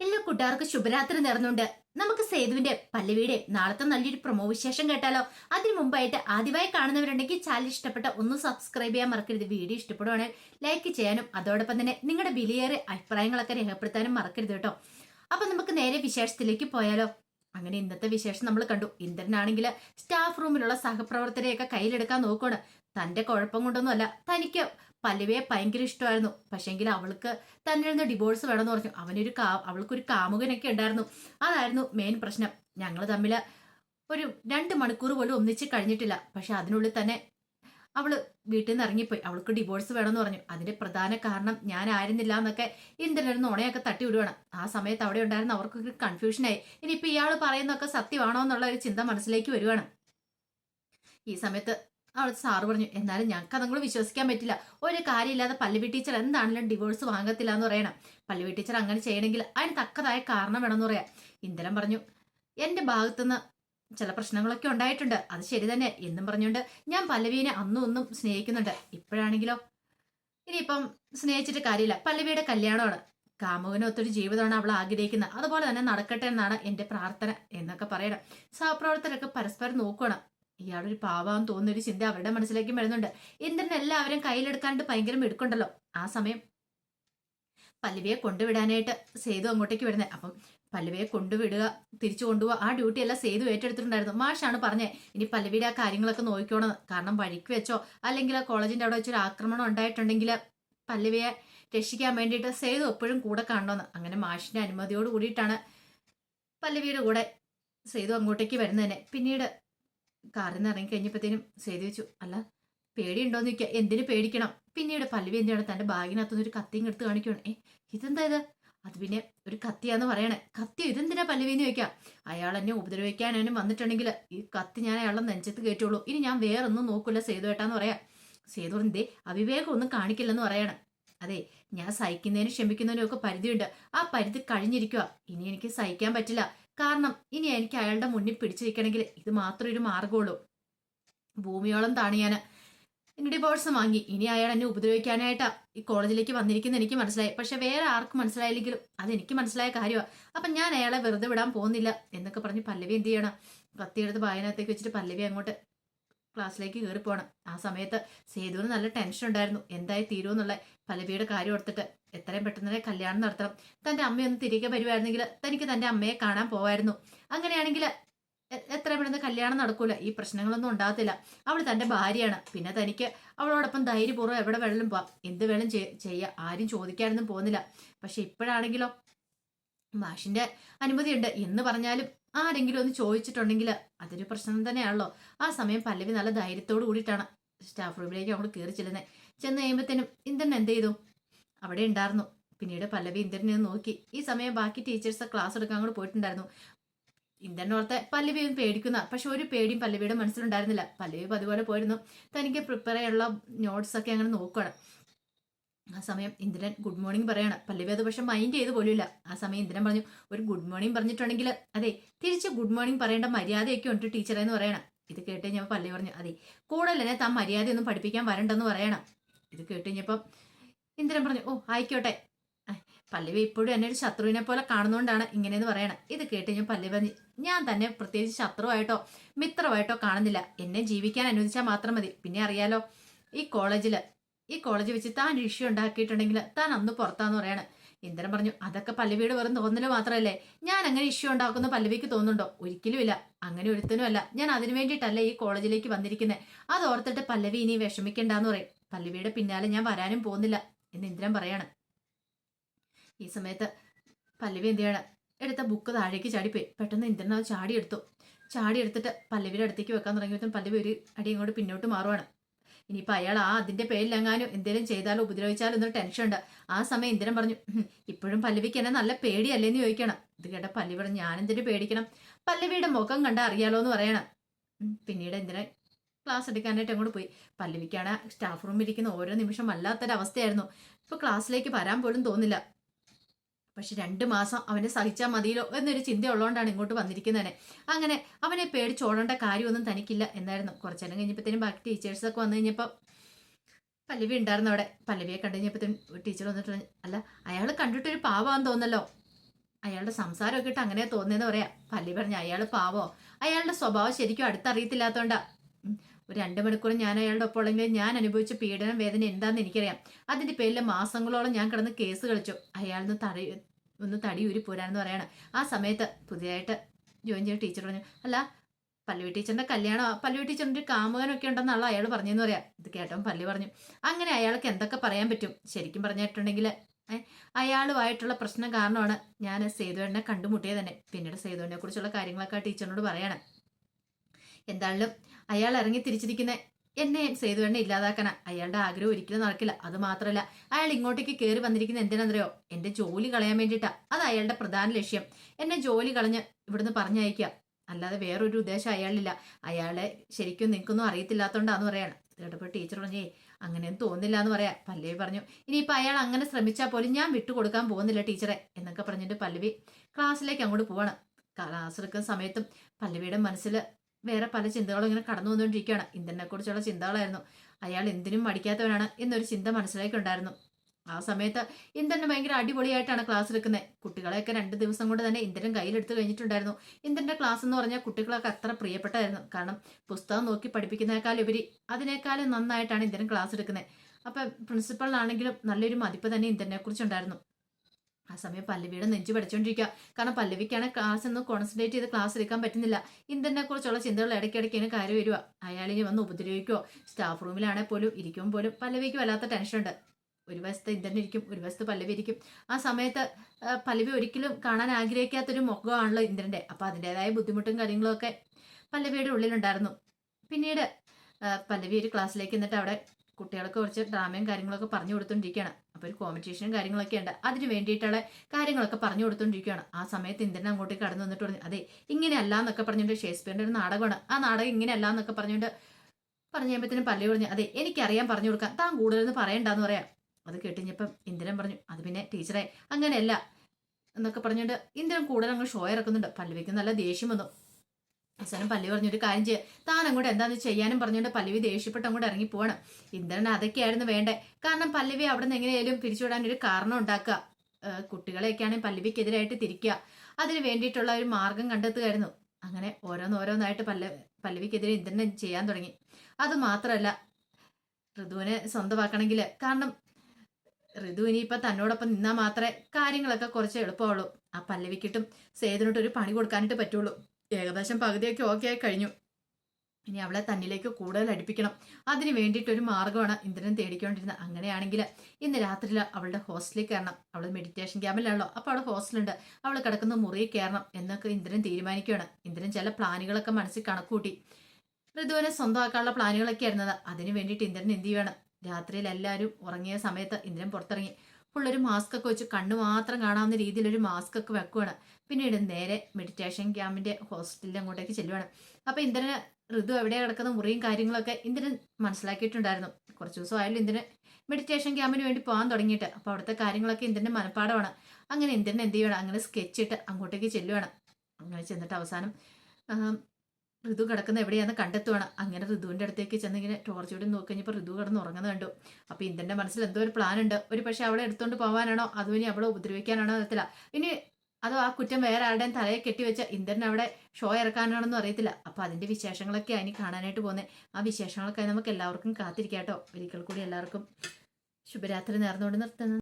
എല്ലാ കൂട്ടുകാർക്കും ശുഭരാത്രി നേർന്നുണ്ട്. നമുക്ക് സേതുവിന്റെ പല്ലവിയുടെ നാളത്തെ നല്ലൊരു പ്രൊമോ വിശേഷം കേട്ടാലോ? അതിനു മുമ്പായിട്ട് ആദ്യമായി കാണുന്നവരുണ്ടെങ്കിൽ ചാനൽ ഇഷ്ടപ്പെട്ട ഒന്ന് സബ്സ്ക്രൈബ് ചെയ്യാൻ മറക്കരുത്. വീഡിയോ ഇഷ്ടപ്പെടുവാണെങ്കിൽ ലൈക്ക് ചെയ്യാനും അതോടൊപ്പം തന്നെ നിങ്ങളുടെ വിലയേറെ അഭിപ്രായങ്ങളൊക്കെ രേഖപ്പെടുത്താനും മറക്കരുത് കേട്ടോ. അപ്പൊ നമുക്ക് നേരെ വിശേഷത്തിലേക്ക് പോയാലോ? അങ്ങനെ ഇന്നത്തെ വിശേഷം നമ്മൾ കണ്ടു. ഇന്ദ്രനാണെങ്കിൽ സ്റ്റാഫ് റൂമിലുള്ള സഹപ്രവർത്തകരെയൊക്കെ കയ്യിലെടുക്കാൻ നോക്കുകയാണ് തന്റെ കുഴപ്പം കൊണ്ടൊന്നുമല്ല. തനിക്ക് പല്ലവിയെ ഭയങ്കര ഇഷ്ടമായിരുന്നു. പക്ഷേങ്കിൽ അവൾക്ക് തന്നെ ഒന്ന് ഡിവോഴ്സ് വേണമെന്ന് പറഞ്ഞു. അവനൊരു കാ അവൾക്കൊരു കാമുകനൊക്കെ ഉണ്ടായിരുന്നു. അതായിരുന്നു മെയിൻ പ്രശ്നം. ഞങ്ങൾ തമ്മിൽ ഒരു രണ്ട് മണിക്കൂർ പോലും ഒന്നിച്ച് കഴിഞ്ഞിട്ടില്ല. പക്ഷെ അതിനുള്ളിൽ തന്നെ അവൾ വീട്ടിൽ നിന്ന് ഇറങ്ങിപ്പോയി. അവൾക്ക് ഡിവോഴ്സ് വേണമെന്ന് പറഞ്ഞു. അതിന്റെ പ്രധാന കാരണം ഞാൻ ആയിരുന്നില്ല എന്നൊക്കെ ഇന്ദ്രനൊരു നുണയൊക്കെ തട്ടി വിടുവാണ്. ആ സമയത്ത് അവിടെ ഉണ്ടായിരുന്ന അവർക്കൊരു കൺഫ്യൂഷനായി ഇനിയിപ്പോൾ ഇയാൾ പറയുന്നൊക്കെ സത്യമാണോ എന്നുള്ള ഒരു ചിന്ത മനസ്സിലേക്ക് വരുവാണ്. ഈ സമയത്ത് അവൾ സാറ് പറഞ്ഞു എന്നാലും ഞങ്ങൾക്ക് അതങ്ങൾ വിശ്വസിക്കാൻ പറ്റില്ല. ഒരു കാര്യമില്ലാതെ പല്ലവി ടീച്ചർ എന്താണെങ്കിലും ഡിവോഴ്സ് വാങ്ങത്തില്ല എന്ന് പറയണം. പല്ലവി ടീച്ചർ അങ്ങനെ ചെയ്യണമെങ്കിൽ അതിന് തക്കതായ കാരണം വേണമെന്ന് പറയാം. ഇന്ദിരം പറഞ്ഞു എന്റെ ഭാഗത്തുനിന്ന് ചില പ്രശ്നങ്ങളൊക്കെ ഉണ്ടായിട്ടുണ്ട്. അത് ശരി തന്നെ. എന്നും പറഞ്ഞുകൊണ്ട് ഞാൻ പല്ലവീനെ അന്നും ഒന്നും സ്നേഹിക്കുന്നുണ്ട്. ഇപ്പോഴാണെങ്കിലോ? ഇനിയിപ്പം സ്നേഹിച്ചിട്ട് കാര്യമില്ല. പല്ലവിയുടെ കല്യാണമാണ്. കാമുകനൊത്തൊരു ജീവിതമാണ് അവൾ ആഗ്രഹിക്കുന്നത്. അതുപോലെ തന്നെ നടക്കട്ടെ എന്നാണ് എന്റെ പ്രാർത്ഥന എന്നൊക്കെ പറയണം. സഹപ്രവർത്തകരൊക്കെ പരസ്പരം നോക്കണം ഇയാളൊരു പാവാന്ന് തോന്നുന്ന ഒരു ചിന്ത അവരുടെ മനസ്സിലേക്ക് വരുന്നുണ്ട്. ഇന്ദ്രൻ എല്ലാവരും കയ്യിലെടുക്കാണ്ട് ഭയങ്കര മിടുക്കുണ്ടല്ലോ. ആ സമയം പല്ലവിയെ കൊണ്ടുവിടാനായിട്ട് സേതു അങ്ങോട്ടേക്ക് വരുന്നത് അപ്പം പല്ലവിയെ കൊണ്ടുവിടുക തിരിച്ചു കൊണ്ടുപോവുക ആ ഡ്യൂട്ടി എല്ലാം സേതു ഏറ്റെടുത്തിട്ടുണ്ടായിരുന്നു. മാഷാണ് പറഞ്ഞത് ഇനി പല്ലവിയുടെ ആ കാര്യങ്ങളൊക്കെ നോക്കിക്കോണം. കാരണം വഴിക്ക് വെച്ചോ അല്ലെങ്കിൽ ആ കോളേജിന്റെ അവിടെ വെച്ചൊരു ആക്രമണം ഉണ്ടായിട്ടുണ്ടെങ്കിൽ പല്ലവിയെ രക്ഷിക്കാൻ വേണ്ടിയിട്ട് സേതു എപ്പോഴും കൂടെ കാണണമെന്ന് അങ്ങനെ മാഷിന്റെ അനുമതിയോട് കൂടിയിട്ടാണ് പല്ലവിയുടെ കൂടെ സേതു അങ്ങോട്ടേക്ക് വരുന്നതന്നെ പിന്നീട് കാറിൽ നിന്ന് ഇറങ്ങി കഴിഞ്ഞപ്പോഴത്തേനും സേതു വെച്ചു അല്ല പേടിയുണ്ടോന്ന് ചോദിക്കുക എന്തിനു പേടിക്കണം? പിന്നീട് പല്ലവി എന്തിനാണ് തന്റെ ബാഗിനകത്തുനിന്ന് ഒരു കത്തിയും എടുത്ത് കാണിക്കുകയാണ് ഏ ഇതെന്താ ഇത്? അത് പിന്നെ ഒരു കത്തിയാന്ന് പറയണേ. കത്തി ഇതെന്തിനാ പല്ലവിന്ന് ചോദിക്കാം? അയാൾ എന്നെ ഉപദ്രവിക്കാനും വന്നിട്ടുണ്ടെങ്കിൽ ഈ കത്തി ഞാൻ അയാളെ നെഞ്ചത്ത് കയറ്റുള്ളൂ. ഇനി ഞാൻ വേറൊന്നും നോക്കില്ല സേതു ഏട്ടാന്ന് പറയാം സേതു എന്തേ അവിവേകം ഒന്നും കാണിക്കില്ലെന്ന് പറയണം. അതെ ഞാൻ സഹിക്കുന്നതിനും ക്ഷമിക്കുന്നതിനും ഒക്കെ പരിധിയുണ്ട്. ആ പരിധി കഴിഞ്ഞിരിക്കുക ഇനി എനിക്ക് സഹിക്കാൻ പറ്റില്ല. കാരണം ഇനി എനിക്ക് അയാളുടെ മുന്നിൽ പിടിച്ചിരിക്കണമെങ്കിൽ ഇത് മാത്രം ഒരു മാർഗമുള്ളൂ ഭൂമിയോളം താണ് ഞാൻ ഡിവോഴ്സ് വാങ്ങി. ഇനി അയാൾ എന്നെ ഉപദ്രവിക്കാനായിട്ടാ ഈ കോളേജിലേക്ക് വന്നിരിക്കുന്ന എനിക്ക് മനസ്സിലായി. പക്ഷെ വേറെ ആർക്കും മനസ്സിലായില്ലെങ്കിലും അതെനിക്ക് മനസ്സിലായ കാര്യമാണ് അപ്പൊ ഞാൻ അയാളെ വെറുതെ വിടാൻ പോകുന്നില്ല എന്നൊക്കെ പറഞ്ഞ് പല്ലവി എന്ത് ചെയ്യണം? കത്തിയെടുത്ത് വായനകത്തേക്ക് വെച്ചിട്ട് പല്ലവി അങ്ങോട്ട് ക്ലാസ്സിലേക്ക് കയറി പോകണം ആ സമയത്ത് സേതുവിന് നല്ല ടെൻഷൻ ഉണ്ടായിരുന്നു. എന്തായി തീരുമെന്നുള്ള പലവിയുടെ കാര്യം ഓർത്തിട്ട് എത്രയും പെട്ടെന്ന് കല്യാണം നടത്തണം. തന്റെ അമ്മയൊന്ന് തിരികെ വരുമായിരുന്നെങ്കിൽ തനിക്ക് തന്റെ അമ്മയെ കാണാൻ പോവായിരുന്നു. അങ്ങനെയാണെങ്കിൽ എത്രയും പെട്ടെന്ന് കല്യാണം നടക്കൂല. ഈ പ്രശ്നങ്ങളൊന്നും ഉണ്ടാകത്തില്ല. അവൾ തന്റെ ഭാര്യയാണ്. പിന്നെ തനിക്ക് അവളോടൊപ്പം ധൈര്യപൂർവം എവിടെ വേണമെങ്കിലും പോവാം. എന്ത് വേണം ചെയ്യുക ആരും ചോദിക്കാനൊന്നും പോകുന്നില്ല. പക്ഷെ ഇപ്പോഴാണെങ്കിലോ? മാഷിന്റെ അനുമതിയുണ്ട്. എന്ന് പറഞ്ഞാലും ആരെങ്കിലും ഒന്ന് ചോദിച്ചിട്ടുണ്ടെങ്കിൽ അതൊരു പ്രശ്നം തന്നെയാണല്ലോ. ആ സമയം പല്ലവി നല്ല ധൈര്യത്തോട് കൂടിയിട്ടാണ് സ്റ്റാഫ് റൂമിലേക്ക് അവൾ കയറി ചെല്ലുന്നത് ചെന്ന് കഴിയുമ്പോഴത്തേനും ഇന്ദ്രൻ എന്ത് ചെയ്തു? അവിടെ ഉണ്ടായിരുന്നു. പിന്നീട് പല്ലവി ഇന്ദ്രനെ നോക്കി. ഈ സമയം ബാക്കി ടീച്ചേഴ്സ് ക്ലാസ് എടുക്കാൻ കൂടെ പോയിട്ടുണ്ടായിരുന്നു. ഇന്ദ്രനോർത്തെ പല്ലവി പേടിക്കുന്ന. പക്ഷെ ഒരു പേടിയും പല്ലവിയുടെ മനസ്സിലുണ്ടായിരുന്നില്ല. പല്ലവി അതുപോലെ പോയിരുന്നു. തനിക്ക് പ്രിപ്പയർ ചെയ്യാനുള്ള നോട്ട്സ് ഒക്കെ അങ്ങനെ നോക്കുകയാണ് ആ സമയം ഇന്ദ്രൻ ഗുഡ് മോർണിംഗ് പറയാണ്. പല്ലവി അത് പക്ഷെ മൈൻഡ് ചെയ്ത് പോലുമില്ല. ആ സമയം ഇന്ദ്രൻ പറഞ്ഞു ഒരു ഗുഡ് മോർണിംഗ് പറഞ്ഞിട്ടുണ്ടെങ്കിൽ അതെ തിരിച്ച് ഗുഡ് മോർണിംഗ് പറയേണ്ട മര്യാദയൊക്കെ ഉണ്ട് ടീച്ചറെ എന്ന് പറയണം. ഇത് കേട്ട് കഴിഞ്ഞപ്പോൾ പല്ലവി പറഞ്ഞു അതെ കൂടുതൽ തന്നെ താൻ മര്യാദയൊന്നും പഠിപ്പിക്കാൻ വരണ്ടെന്ന് പറയണം. ഇത് കേട്ട് കഴിഞ്ഞപ്പം ഇന്ദ്രൻ പറഞ്ഞു ഓ ആയിക്കോട്ടെ. പല്ലവി ഇപ്പോഴും എന്നെ ഒരു ശത്രുവിനെ പോലെ കാണുന്നതുകൊണ്ടാണ് ഇങ്ങനെയെന്ന് പറയണം. ഇത് കേട്ട് കഴിഞ്ഞാൽ പല്ലവി പറഞ്ഞു ഞാൻ തന്നെ പ്രത്യേകിച്ച് ശത്രുവായിട്ടോ മിത്രമായിട്ടോ കാണുന്നില്ല. എന്നെ ജീവിക്കാൻ അനുവദിച്ചാൽ മാത്രം മതി. പിന്നെ അറിയാലോ ഈ കോളേജിൽ ഈ കോളേജ് വെച്ച് താൻ ഒരു ഇഷ്യൂ ഉണ്ടാക്കിയിട്ടുണ്ടെങ്കിൽ താൻ അന്ന് പുറത്താന്ന് പറയാണ്. ഇന്ദ്രൻ പറഞ്ഞു അതൊക്കെ പല്ലവിയുടെ വെറും തോന്നൽ മാത്രമല്ലേ ഞാൻ അങ്ങനെ ഇഷ്യൂ ഉണ്ടാക്കുന്ന പല്ലവിക്ക് തോന്നുന്നുണ്ടോ? ഒരിക്കലുമില്ല അങ്ങനെ ഒരുത്തനുമല്ല ഞാൻ അതിനു വേണ്ടിയിട്ടല്ല ഈ കോളേജിലേക്ക് വന്നിരിക്കുന്നത് അത് ഓർത്തിട്ട് പല്ലവി ഇനി വിഷമിക്കണ്ടെന്ന് പറയും. പല്ലവിയുടെ പിന്നാലെ ഞാൻ വരാനും പോകുന്നില്ല എന്ന് ഇന്ദ്രൻ പറയാണ്. ഈ സമയത്ത് പല്ലവി എന്ത് ചെയ്യണം? എടുത്ത ബുക്ക് താഴേക്ക് ചാടിപ്പോയി. പെട്ടെന്ന് ഇന്ദ്രൻ അത് ചാടിയെടുത്തു. ചാടിയെടുത്തിട്ട് പല്ലവിയുടെ അടുത്തേക്ക് വെക്കാൻ തുടങ്ങിയപ്പോൾ പല്ലവി ഒരു അടി ഇങ്ങോട്ട് പിന്നോട്ട് മാറുവാണ്. ഇനിയിപ്പോൾ അയാൾ ആ അതിന്റെ പേരിലെങ്ങാനും എന്തെങ്കിലും ചെയ്താലോ ഉപദ്രവിച്ചാലോ എന്നൊരു ടെൻഷൻ ഉണ്ട്. ആ സമയം ഇന്ദ്രൻ പറഞ്ഞു ഇപ്പോഴും പല്ലവിക്ക് എന്നെ നല്ല പേടിയല്ലേന്ന് ചോദിക്കണം. ഇത് കേട്ട പല്ലവി പറഞ്ഞു ഞാൻ എന്തിനു പേടിക്കണം? പല്ലവിയുടെ മുഖം കണ്ട അറിയാലോ എന്ന് പറയണം. പിന്നീട് ഇന്ദ്രൻ ക്ലാസ് എടുക്കാനായിട്ട് അങ്ങോട്ട് പോയി. പല്ലവിക്കാണ് സ്റ്റാഫ് റൂമിൽ ഇരിക്കുന്ന ഓരോ നിമിഷം വല്ലാത്തൊരവസ്ഥയായിരുന്നു. ഇപ്പോൾ ക്ലാസ്സിലേക്ക് വരാൻ പോലും തോന്നില്ല. പക്ഷെ രണ്ട് മാസം അവനെ സഹിച്ചാൽ മതിയല്ലോ എന്നൊരു ചിന്ത ഉള്ളതുകൊണ്ടാണ് ഇങ്ങോട്ട് വന്നിരിക്കുന്നത് അങ്ങനെ അവനെ പേടിച്ചോടേണ്ട കാര്യമൊന്നും തനിക്കില്ല എന്നായിരുന്നു. കുറച്ചെല്ലാം കഴിഞ്ഞപ്പോഴത്തേനും ബാക്കി ടീച്ചേഴ്സൊക്കെ വന്നു കഴിഞ്ഞപ്പോൾ പല്ലവി ഉണ്ടായിരുന്നു അവിടെ. പല്ലവിയെ കണ്ടു കഴിഞ്ഞപ്പോഴത്തേനും ടീച്ചർ വന്നിട്ട് അല്ല അയാൾ കണ്ടിട്ടൊരു പാവാന്ന് തോന്നല്ലോ. അയാളുടെ സംസാരമൊക്കെ ഇട്ട് അങ്ങനെ തോന്നിയെന്ന് പറയാം. പല്ലി പറഞ്ഞു അയാൾ പാവോ? അയാളുടെ സ്വഭാവം ശരിക്കും അടുത്തറിയത്തില്ലാത്തതുകൊണ്ടാണ്. ഒരു രണ്ട് മണിക്കൂർ ഞാൻ അയാളുടെ ഒപ്പം ഉള്ളെങ്കിൽ ഞാൻ അനുഭവിച്ച പീഡനം വേദന എന്താണെന്ന് എനിക്കറിയാം. അതിന്റെ പേരിൽ മാസങ്ങളോളം ഞാൻ കിടന്ന് കേസ് കളിച്ചു. അയാളിന്ന് തടി ഒന്ന് തടി ഊരി പോരാന്ന് പറയാണ്. ആ സമയത്ത് പുതിയതായിട്ട് ജോയിൻ ചെയ്ത ടീച്ചർ പറഞ്ഞു അല്ല പല്ലവി ടീച്ചറിന്റെ കല്യാണം? പല്ലവി ടീച്ചറിന്റെ ഒരു കാമുകനൊക്കെ ഉണ്ടെന്നുള്ള അയാൾ പറഞ്ഞെന്ന് പറയാം. ഇത് കേട്ടോ പല്ലി പറഞ്ഞു അങ്ങനെ അയാൾക്ക് എന്തൊക്കെ പറയാൻ പറ്റും? ശരിക്കും പറഞ്ഞിട്ടുണ്ടെങ്കിൽ അയാളുമായിട്ടുള്ള പ്രശ്നം കാരണമാണ് ഞാൻ സേതുവേണ്ണനെ കണ്ടുമുട്ടിയത് തന്നെ. പിന്നീട് സേതുവേണ്ണെ കുറിച്ചുള്ള കാര്യങ്ങളൊക്കെ ടീച്ചറിനോട് പറയണം. എന്തായാലും അയാൾ ഇറങ്ങി തിരിച്ചിരിക്കുന്ന. എന്നെ എണ്ണ ഇല്ലാതാക്കണ. അയാളുടെ ആഗ്രഹം ഒരിക്കലും നടക്കില്ല. അത് മാത്രമല്ല അയാൾ ഇങ്ങോട്ടേക്ക് കയറി വന്നിരിക്കുന്ന എന്തിനാണെന്നറിയോ എന്റെ ജോലി കളയാൻ വേണ്ടിയിട്ടാ. അത് അയാളുടെ പ്രധാന ലക്ഷ്യം. എന്നെ ജോലി കളഞ്ഞ് ഇവിടുന്ന് പറഞ്ഞയക്കുക അല്ലാതെ വേറൊരു ഉദ്ദേശം അയാളില്ല അയാളെ ശരിക്കും നിൽക്കൊന്നും അറിയത്തില്ലാത്തോണ്ടാന്ന് പറയാണ്. കേട്ടപ്പോൾ ടീച്ചർ പറഞ്ഞേ അങ്ങനെയൊന്നും തോന്നില്ല എന്ന് പറയാ. പല്ലവി പറഞ്ഞു ഇനിയിപ്പോൾ അയാൾ അങ്ങനെ ശ്രമിച്ചാൽ പോലും ഞാൻ വിട്ടുകൊടുക്കാൻ പോകുന്നില്ല ടീച്ചറെ എന്നൊക്കെ പറഞ്ഞിട്ട് പല്ലവി ക്ലാസ്സിലേക്ക് അങ്ങോട്ട് പോവാണ്. ക്ലാസ് എടുക്കുന്ന സമയത്തും പല്ലവിയുടെ മനസ്സിൽ വേറെ പല ചിന്തകളും ഇങ്ങനെ കടന്നു വന്നുകൊണ്ടിരിക്കുകയാണ്. ഇന്ദ്രനെ കുറിച്ചുള്ള ചിന്തകളായിരുന്നു. അയാൾ എന്തിനും മടിക്കാത്തവനാണ് എന്നൊരു ചിന്ത മനസ്സിലാക്കിയിട്ടുണ്ടായിരുന്നു ആ സമയത്ത് ഇന്ദ്രന് ഭയങ്കര അടിപൊളിയായിട്ടാണ് ക്ലാസ് എടുക്കുന്നത്. കുട്ടികളെയൊക്കെ രണ്ട് ദിവസം കൊണ്ട് തന്നെ ഇന്ദ്രൻ കയ്യിലെടുത്ത് കഴിഞ്ഞിട്ടുണ്ടായിരുന്നു. ഇന്ദ്രന്റെ ക്ലാസ് എന്ന് പറഞ്ഞാൽ കുട്ടികളൊക്കെ അത്ര പ്രിയപ്പെട്ടായിരുന്നു കാരണം പുസ്തകം നോക്കി പഠിപ്പിക്കുന്നതിനേക്കാൾ ഉപരി അതിനേക്കാളും നന്നായിട്ടാണ് ഇന്ദ്രൻ ക്ലാസ് എടുക്കുന്നത്. അപ്പം പ്രിൻസിപ്പളിനാണെങ്കിലും നല്ലൊരു മതിപ്പ് തന്നെ ഇന്ദ്രനെ കുറിച്ചുണ്ടായിരുന്നു. ആ സമയം പല്ലവിയുടെ നെഞ്ചു പഠിച്ചുകൊണ്ടിരിക്കുക കാരണം പല്ലവിക്കാണ് ക്ലാസ് ഒന്ന് കോൺസെൻട്രേറ്റ് ചെയ്ത് ക്ലാസ് എടുക്കാൻ പറ്റുന്നില്ല. ഇന്ധനെ കുറിച്ചുള്ള ചിന്തകൾ ഇടയ്ക്കിടയ്ക്ക് ഇങ്ങനെ കയറി വരിക അയാളിനി വന്ന് ഉപദ്രവിക്കുകയോ സ്റ്റാഫ് റൂമിലാണെങ്കിൽ പോലും ഇരിക്കുമ്പോൾ പോലും പല്ലവിക്ക് വല്ലാത്ത ടെൻഷനുണ്ട് ഒരു വശത്ത് ഇന്ദ്രൻ ഇരിക്കും ഒരു വശത്ത് പല്ലവി ഇരിക്കും. ആ സമയത്ത് പല്ലവി ഒരിക്കലും കാണാൻ ആഗ്രഹിക്കാത്തൊരു മുഖമാണല്ലോ ഇന്ദ്രന്റെ. അപ്പൊ അതിന്റെതായ ബുദ്ധിമുട്ടും കാര്യങ്ങളും ഒക്കെ പല്ലവിയുടെ ഉള്ളിലുണ്ടായിരുന്നു. പിന്നീട് പല്ലവി ഒരു ക്ലാസ്സിലേക്ക് എന്നിട്ട് അവിടെ കുട്ടികൾക്ക് കുറച്ച് ഡ്രാമയും കാര്യങ്ങളൊക്കെ പറഞ്ഞു കൊടുത്തോണ്ടിരിക്കുകയാണ് അപ്പോൾ ഒരു കോമ്പറ്റീഷനും കാര്യങ്ങളൊക്കെ ഉണ്ട്. അതിന് വേണ്ടിയിട്ടുള്ള കാര്യങ്ങളൊക്കെ പറഞ്ഞു കൊടുത്തോണ്ടിരിക്കുകയാണ് ആ സമയത്ത് ഇന്ദ്രൻ അങ്ങോട്ടേക്ക് കടന്നു വന്നിട്ട് പറഞ്ഞു അതെ ഇങ്ങനെയല്ല എന്നൊക്കെ പറഞ്ഞുകൊണ്ട് ഷേക്സ്പിയറിന്റെ ഒരു നാടകമാണ്. ആ നാടകം ഇങ്ങനെയല്ല എന്നൊക്കെ പറഞ്ഞുകൊണ്ട് പറഞ്ഞു കഴിയുമ്പോഴത്തേനും പല്ലവി പറഞ്ഞു അതെ എനിക്കറിയാൻ പറഞ്ഞു കൊടുക്കാം താൻ കൂടുതലൊന്ന് പറയണ്ടെന്ന് പറയാം. അത് കേട്ടുകഴിഞ്ഞപ്പം ഇന്ദ്രൻ പറഞ്ഞു അത് പിന്നെ ടീച്ചറെ അങ്ങനെയല്ല എന്നൊക്കെ പറഞ്ഞുകൊണ്ട് ഇന്ദ്രൻ കൂടുതൽ അങ്ങ് ഷോ ഇറക്കുന്നുണ്ട് പല്ലവിക്ക് നല്ല ദേഷ്യം വന്നു. അവസാനം പല്ലി പറഞ്ഞൊരു കാര്യം ചെയ്യുക താൻ അങ്ങോട്ട് എന്താണെന്ന് ചെയ്യാനും പറഞ്ഞുകൊണ്ട് പല്ലവി ദേഷ്യപ്പെട്ട് അങ്ങോട്ട് ഇറങ്ങി പോകണം ഇന്ദ്രൻ അതൊക്കെയായിരുന്നു വേണ്ടേ. കാരണം പല്ലവി അവിടെ നിന്ന് എങ്ങനെയായാലും പിരിച്ചുവിടാൻ ഒരു കാരണം ഉണ്ടാക്കുക. ഏഹ് കുട്ടികളെയൊക്കെയാണെങ്കിൽ പല്ലവിക്കെതിരായിട്ട് തിരിക്കുക. അതിന് വേണ്ടിയിട്ടുള്ള ഒരു മാർഗം കണ്ടെത്തുകയായിരുന്നു. അങ്ങനെ ഓരോന്നോരോന്നായിട്ട് പല്ല പല്ലവിക്കെതിരെ ഇന്ദ്രനെ ചെയ്യാൻ തുടങ്ങി. അത് മാത്രമല്ല ഋതുവിനെ സ്വന്തമാക്കണമെങ്കിൽ കാരണം ഋതു ഇനിയിപ്പോൾ തന്നോടൊപ്പം നിന്നാൽ മാത്രമേ കാര്യങ്ങളൊക്കെ കുറച്ച് എളുപ്പമുള്ളൂ. ആ പല്ലവിക്കിട്ടും സേതുനോട്ട് ഒരു പണി കൊടുക്കാനായിട്ട് പറ്റുള്ളൂ. ഏകദേശം പകുതിയൊക്കെ ഓക്കെ ആയി കഴിഞ്ഞു. ഇനി അവളെ തന്നിലേക്ക് കൂടുതൽ അടുപ്പിക്കണം. അതിന് വേണ്ടിയിട്ട് ഒരു മാർഗമാണ് ഇന്ദ്രൻ തേടിക്കൊണ്ടിരുന്നത്. അങ്ങനെയാണെങ്കിൽ ഇന്ന് രാത്രിയിൽ അവളുടെ ഹോസ്റ്റലിൽ കയറണം. അവൾ മെഡിറ്റേഷൻ ക്യാമ്പിലാണല്ലോ അപ്പോൾ അവിടെ ഹോസ്റ്റലുണ്ട്. അവൾ കിടക്കുന്ന മുറിയിൽ കയറണം എന്നൊക്കെ ഇന്ദ്രൻ തീരുമാനിക്കുകയാണ്. ഇന്ദ്രൻ ചില പ്ലാനുകളൊക്കെ മനസ്സിൽ കണക്കൂട്ടി ഋതുവിനെ സ്വന്തമാക്കാനുള്ള പ്ലാനുകളൊക്കെ ആയിരുന്നത് അതിന് വേണ്ടിയിട്ട് ഇന്ദ്രൻ എന്ത് ചെയ്യണം? രാത്രിയിൽ എല്ലാവരും ഉറങ്ങിയ സമയത്ത് ഇന്ദ്രൻ പുറത്തിറങ്ങി. ഫുള്ളൊരു മാസ്ക് ഒക്കെ വെച്ച് കണ്ണു മാത്രം കാണാവുന്ന രീതിയിൽ ഒരു മാസ്ക് ഒക്കെ വെക്കുവാണ്. പിന്നീട് നേരെ മെഡിറ്റേഷൻ ക്യാമ്പിന്റെ ഹോസ്റ്റലിൽ അങ്ങോട്ടേക്ക് ചെല്ലുവാണ്. അപ്പൊ ഇന്ദ്രന് ഋതു എവിടെ കിടക്കുന്ന മുറിയും കാര്യങ്ങളൊക്കെ ഇന്ദ്രൻ മനസ്സിലാക്കിയിട്ടുണ്ടായിരുന്നു. കുറച്ച് ദിവസം ആയാലും ഇന്ദ്രന് മെഡിറ്റേഷൻ ക്യാമ്പിന് വേണ്ടി പോകാൻ തുടങ്ങിയിട്ട്. അപ്പോൾ അവിടുത്തെ കാര്യങ്ങളൊക്കെ ഇന്ദ്രന്റെ മനപ്പാടമാണ്. അങ്ങനെ ഇന്ദ്രൻ എന്ത് ചെയ്യണം അങ്ങനെ സ്കെച്ച് ഇട്ട് അങ്ങോട്ടേക്ക് ചെല്ലുവാണ്. അങ്ങനെ ചെന്നിട്ട് അവസാനം ഋതു കിടക്കുന്ന എവിടെയാന്ന് കണ്ടെത്തുവാണ്. അങ്ങനെ ഋതുവിന്റെ അടുത്തേക്ക് ചെന്ന് ഇങ്ങനെ ടോർച്ചോടി നോക്കി കഴിഞ്ഞപ്പോൾ ഋതു കിടന്ന് ഉറങ്ങുന്നത് കണ്ടു. അപ്പോൾ ഇന്ദ്രന്റെ മനസ്സിൽ എന്തോ ഒരു പ്ലാൻ ഉണ്ട്. ഒരു പക്ഷേ അവളെ എടുത്തുകൊണ്ട് പോകാനാണോ അതോ ഇനി അവളെ ഉപദ്രവിക്കാനാണോ അറിയത്തില്ല. ഇനി അതോ ആ കുറ്റം വേറെ ആരുടെയും തലയെ കെട്ടിവെച്ച ഇന്ദ്രൻ അവിടെ ഷോ ഇറക്കാനാണെന്നും അറിയത്തില്ല. അപ്പോൾ അതിന്റെ വിശേഷങ്ങളൊക്കെ അതിന് കാണാനായിട്ട് പോകുന്നത് ആ വിശേഷങ്ങളൊക്കെ നമുക്ക് എല്ലാവർക്കും കാത്തിരിക്കാട്ടോ ഒരിക്കൽ കൂടി എല്ലാവർക്കും ശുഭരാത്രി നേർന്നുകൊണ്ട് നിർത്തുന്നു.